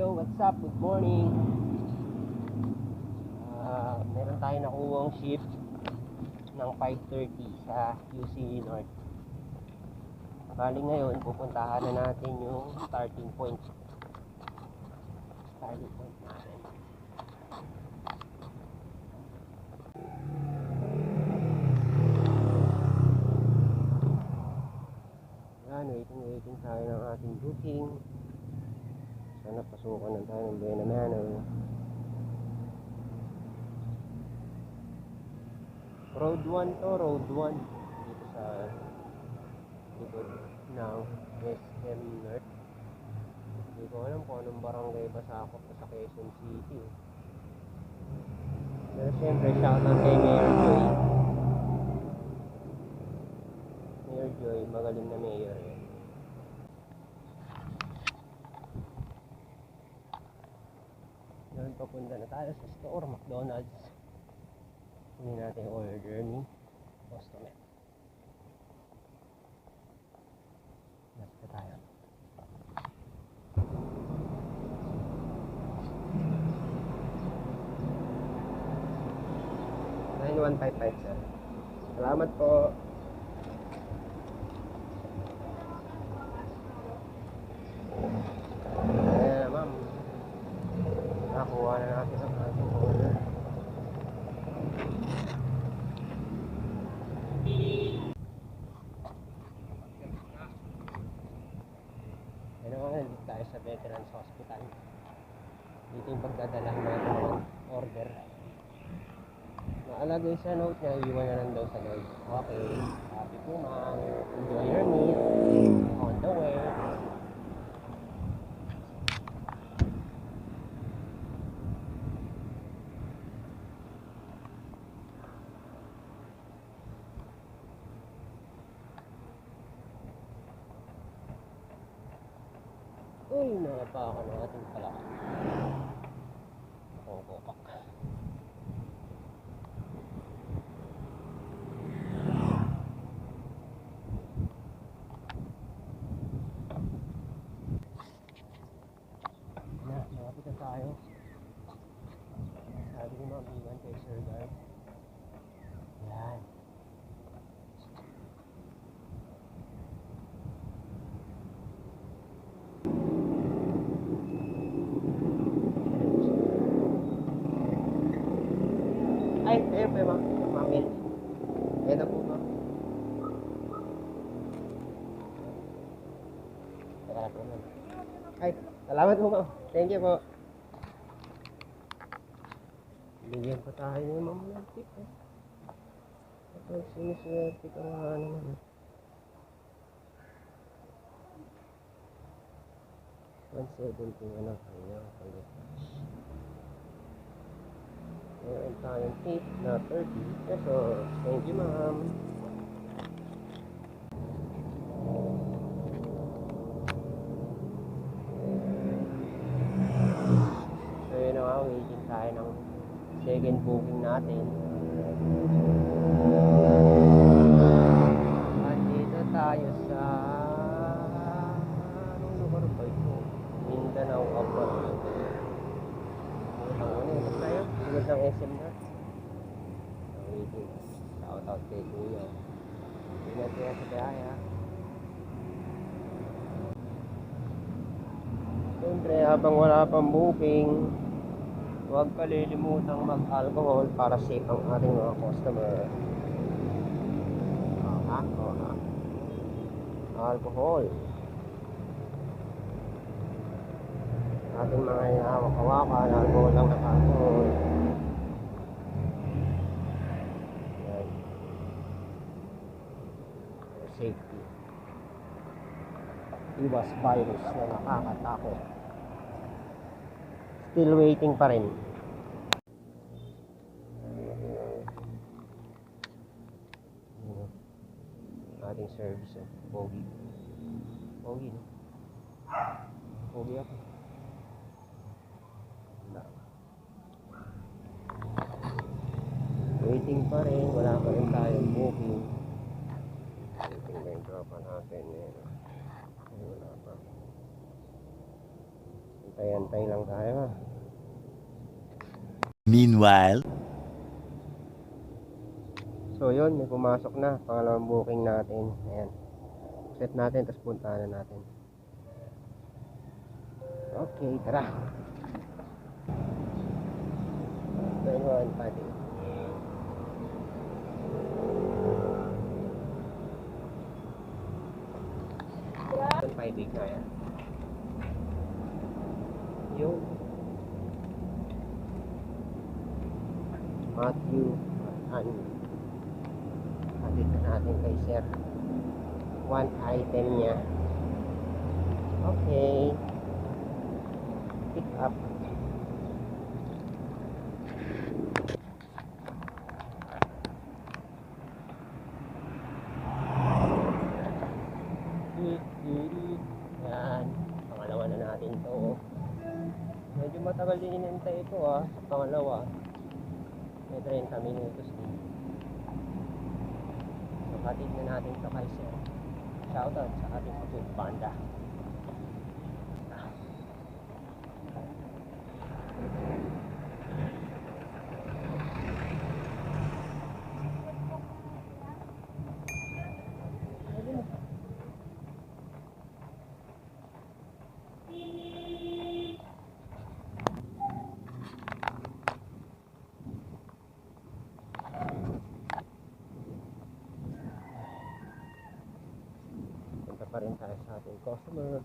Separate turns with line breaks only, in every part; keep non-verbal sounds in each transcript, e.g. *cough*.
yo, what's up? Good morning. Ah, meron tayo nakuwang shift ng 5.30 sa QC North. Bali ngayon, pupuntahan na natin yung starting point. Starting point natin. Yan, waiting, waiting tayo ng ating booking. Sana pasukan na tayo ng Buena Manor. Road 1 to, road 1. Dito sa likod ng SM North. Hindi ko alam kung anong barangay ba sakop sa Quezon City. Pero syempre, shoutout kay Mayor Joy. Mayor Joy, magaling na mayor eh. Ngayon papunta na tayo sa store, McDonald's. Hindi natin yung order ni customer. Basta tayo. Nine one five five sir. Salamat po. Ayan na ma'am. Nakuha na natin ang ating order. Ano nga, nandito tayo sa Veterans Hospital. Dito yung pagdadala ng order. Nakalagay sa note niya, iwan na lang daw sa loob. Okay, happy po ma'am. Enjoy your meal. On the way. Uy, nakapa ako ng ating palaka. Ako kupak. Na, malapit na tayo. Sabi ni Ma'am Iwan kay Sir Guard. Yan. Ay, ayun pa ma'am. Ma'am Mel. Ayun na po ma'am. Lang po. Ay, salamat po ma'am. Thank you po. Bigyan pa tayo ni ma'am ng tip eh. Ito, siniswerte ka nga naman. One seventy ano kanya kanya. Meron tayong tip na 30 pesos. Thank you ma'am. So yun na nga, waiting tayo ng second booking natin. Andito tayo sa... Anong lugar ba ito? Mindanao Upper. Ang ano yun tayo? Sunod ng SM na. So, waiting. Shout out kay Kuya. Ingat kaya sa biyahe ha. Siyempre, habang wala pang booking, huwag kalilimutang mag-alcohol para safe ang ating mga customer. Oo ha? Oo ha? Alcohol. Ating mga hawak-hawakan, alcohol lang na alcohol. Iwas virus na nakakatakot. Still waiting pa rin. Ating service. Oh. Pogi. Pogi, no? Pogi ako. Waiting pa rin. Wala pa rin tayong booking. Waiting na yung tropa natin. Eh. Ay, wala pa. Antay-antay lang tayo. ah.
Meanwhile,
So yun, may pumasok na. Pangalawang booking natin. Ayan. Set natin, tapos puntahan na natin. Okay, tara. 21 pati. Yung 5 big na yan. Matthew and Addit na natin kay sir. One item niya. Okay. Pick up. Yan. Pangalawa na natin to. Medyo inintay ito ah. Sa pangalawa. May 30 minutos din. So, hatid na natin kay Sir. Shoutout sa ating food panda. Pa rin tayo sa ating customer.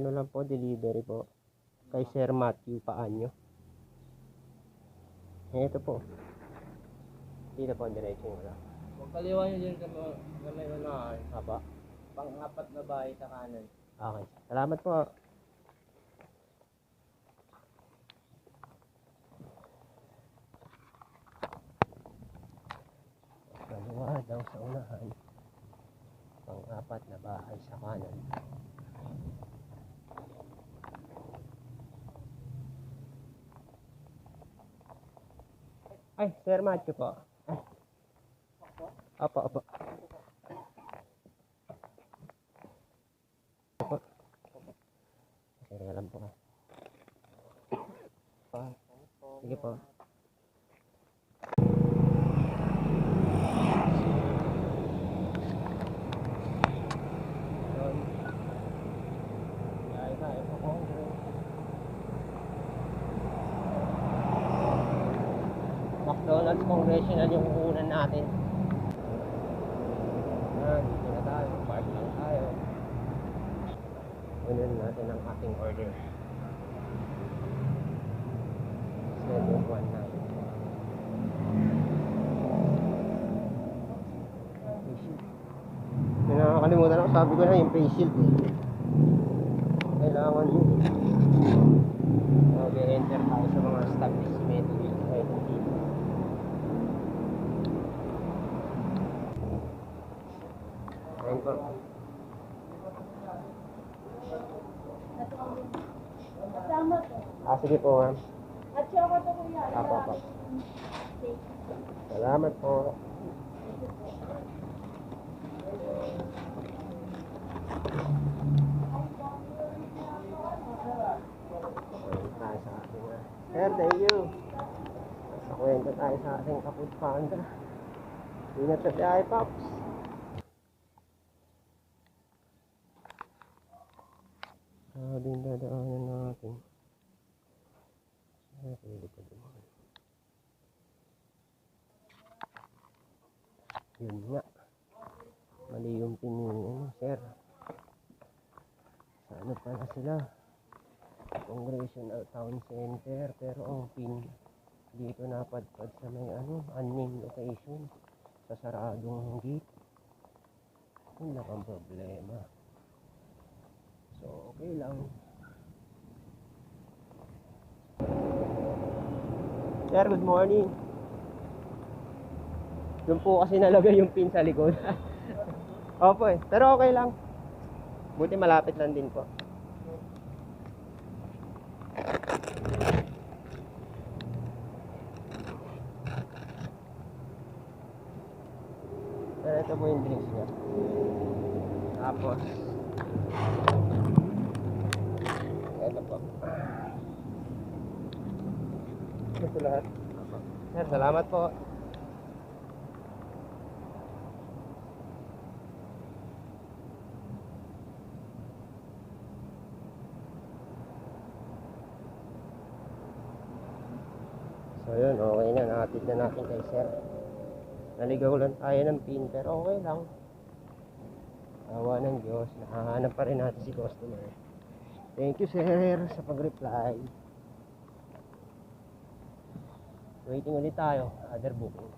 Ano lang po, delivery po. Kay Sir Matthew Paanyo. Ito po. Dito po, diretso yung wala.
Huwag kaliwa nyo dyan sa may unahan.
Haba.
Pang-apat na bahay sa kanan.
Okay. Salamat po. Kaliwa daw sa unahan. Pang-apat na bahay sa kanan. Ay, Sir Matthew po. Opo. Opo. Sige, alam po ka. Pa. Sige po. Yun. Yay tayo po, Congress. McDonald's Congressional yung kukunan natin. Yan, dito na tayo. Park lang tayo. Kunin natin ang ating order. 719. Face shield. May nakakalimutan ako. Sabi ko na yung face shield eh. Kailangan yun. Okay, enter tayo sa mga establishment item dito. Po.
Kasama to.
Ah, sige po ma'am.
At saka to kuya.
Apo, apo. Salamat po. Sir, thank you. Sa kwento tayo sa ating kaput panda. Ingat sa biyahe, Pops. Grabe yung dadaanan natin. Ay, pwede pa dumaan. Yun nga. Mali yung pinili, sir. Sa ano pala sila? Congressional Town Center. Pero ang pin dito napadpad sa may ano, unnamed location. Sa saradong gate. Yun lang ang problema. Okay lang. Sir, good morning. Doon po kasi nalagay yung pin sa likod. *laughs* Opo eh. Pero okay lang. Buti malapit lang din po. Pero ito po yung drinks niya. Tapos, ito po. Ito lahat. Sir, salamat po. So yun, okay na. Nakatid na natin kay sir. Naligaw lang tayo ng pin, pero okay lang. Awa ng Diyos, nakahanap pa rin natin si customer. Thank you sir sa pag-reply. Waiting ulit tayo, other booking.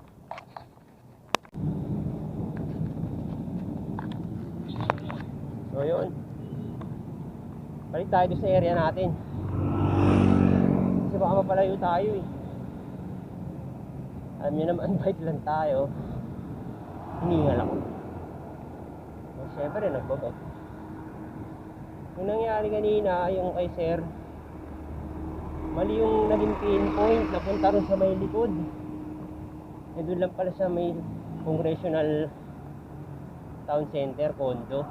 So yun. Balik tayo doon sa area natin. Kasi baka mapalayo tayo eh. Alam nyo naman, *laughs* bike lang tayo. Hiningal ako. So, syempre, nagbabag. Yung nangyari kanina, yung kay sir, mali yung naging pinpoint, napunta rin sa may likod. Eh, doon lang pala sa may congressional town center, condo.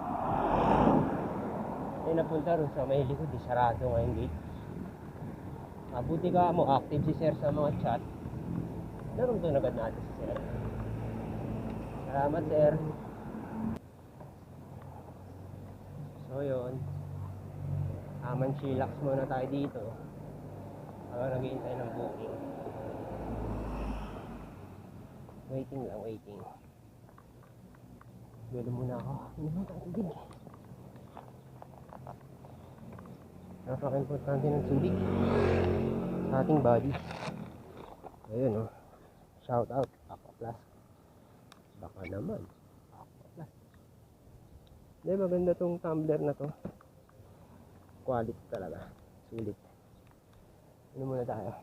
Eh, napunta rin sa may likod, eh, sarado nga yung gate. Mabuti ka mo, active si sir sa mga chat. Narundan agad natin si sir. Salamat, sir. So, yun. Aman chillax muna tayo dito. Habang naghihintay ng booking. Waiting lang, waiting. Dulo muna ako. Inuman tayo tubig. Napaka-importante ng tubig sa ating body. Ayun, oh. Shout out, Aqua Plus. Baka naman. Aqua Plus. Hindi, maganda tong tumbler na to. Quality talaga. Sulit. Ano muna tayo?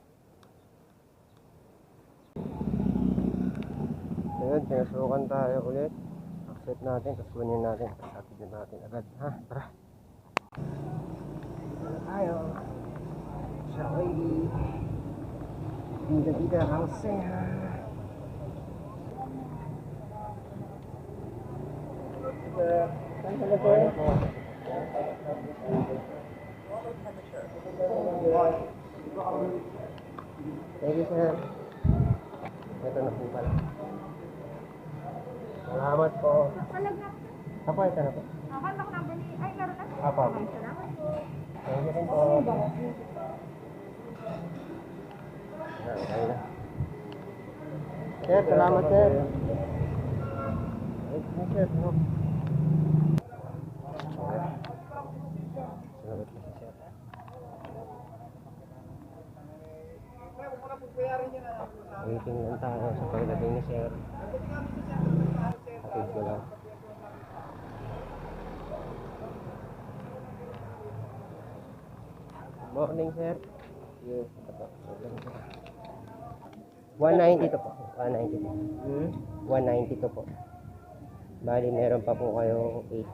Ayun, pinasukan tayo ulit. Accept natin, tapos kunin natin. Tapos atid natin agad. Ha? Tara. Dito na tayo. Shall we? Vida, vida, ang saya. Saan ka na sir? Thank you, sir. Ito na po pala. Salamat po. Apo, ito na po. Apo, apo. Thank you rin po. Na. Sir, salamat sir. Ay, no, sir, no. Okay. Salamat po si sir. Waiting lang tayo sa pagdating ni sir. Hatid ko lang. Morning, sir. Yes, ito po. 190 to po. 190 to.
Hmm?
190 to po. Bali, meron pa po kayo 8.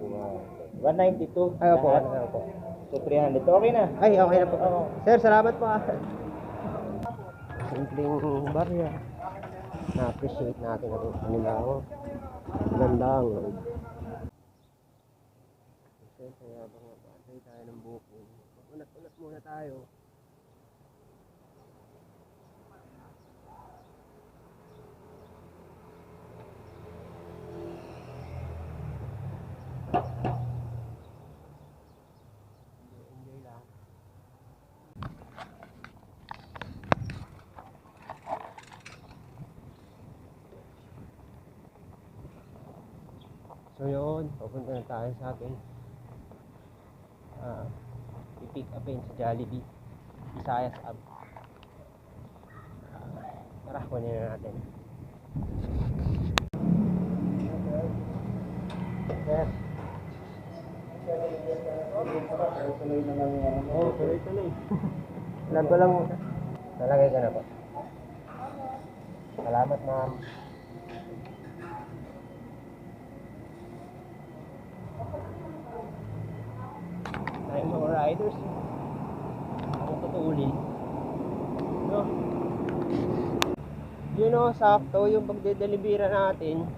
Wow. 192.
Ay, opo. Ano po?
So 300. Okay na.
Ay, okay na po.
Oo.
Sir, salamat po ah. Simpleng barya. Na-appreciate natin ang kanila ako. Ganda ang loob. Sir, kaya ba nga ba? tayo ng booking. Unat-unat muna tayo. Enjoy lang. So yun, papunta na tayo sa ating ah, i-pick upin sa Jollibee Visayas Hub. Ah, tara, kunin na natin.
Yung ano.
Oo, tuloy-tuloy. Alam ko lang. Nalagay ka na po. Salamat, ma'am. Riders. Ako tutulin. No? Yun o, sakto yung pagdedelibera natin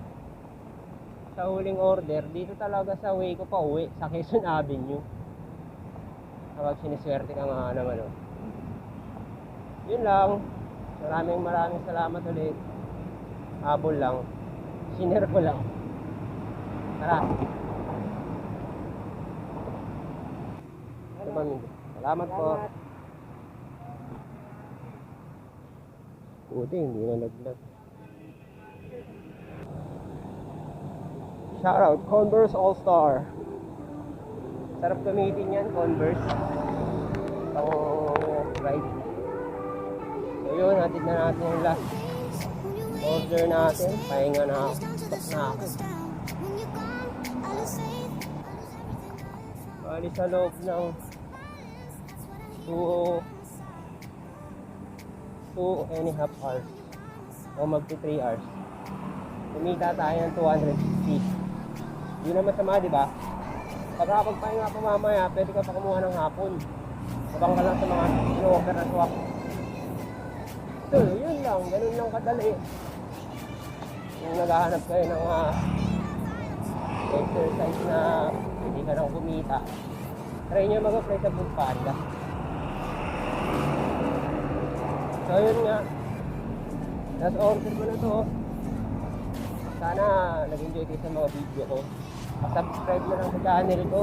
sa huling order, dito talaga sa way ko pa uwi, sa Quezon Avenue. Kapag siniswerte ka nga naman o. Yun lang. Maraming maraming salamat ulit. Habol lang. Sinare ko lang. Tara. Ba, Mingo? Salamat po. Buti, hindi na naglag. Shoutout, Converse All-Star. Sarap gamitin yan, Converse. Pang ride. So yun, hatid na natin yung last order natin. Pahinga na ako. Na ako. Bali sa loob ng 2 2 and a half hours o magti 3 hours? Kumita tayo ng 250 yun naman masama di ba? Pagkakapagpahinga pa mamaya pwede ka pa kumuha ng hapon. Habang ka lang sa mga in-offer na swap. So yun lang. Ganun lang kadali. Kung naghahanap kayo ng ah, exercise na hindi ka nang kumita try nyo mag-apply sa Foodpanda So yun nga. Last order ko na to. Sana nag-enjoy kayo sa mga video ko. Subscribe na lang sa channel ko.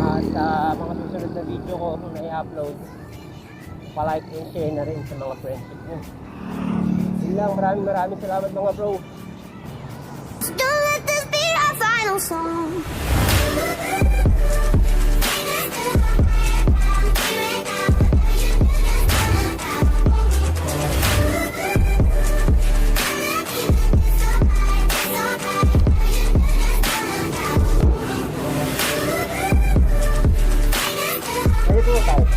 At sa uh, mga susunod na video ko na i-upload, palike and share na rin sa mga friendship mo. Yun lang, maraming maraming salamat mga bro. Don't let this be our final song. Google.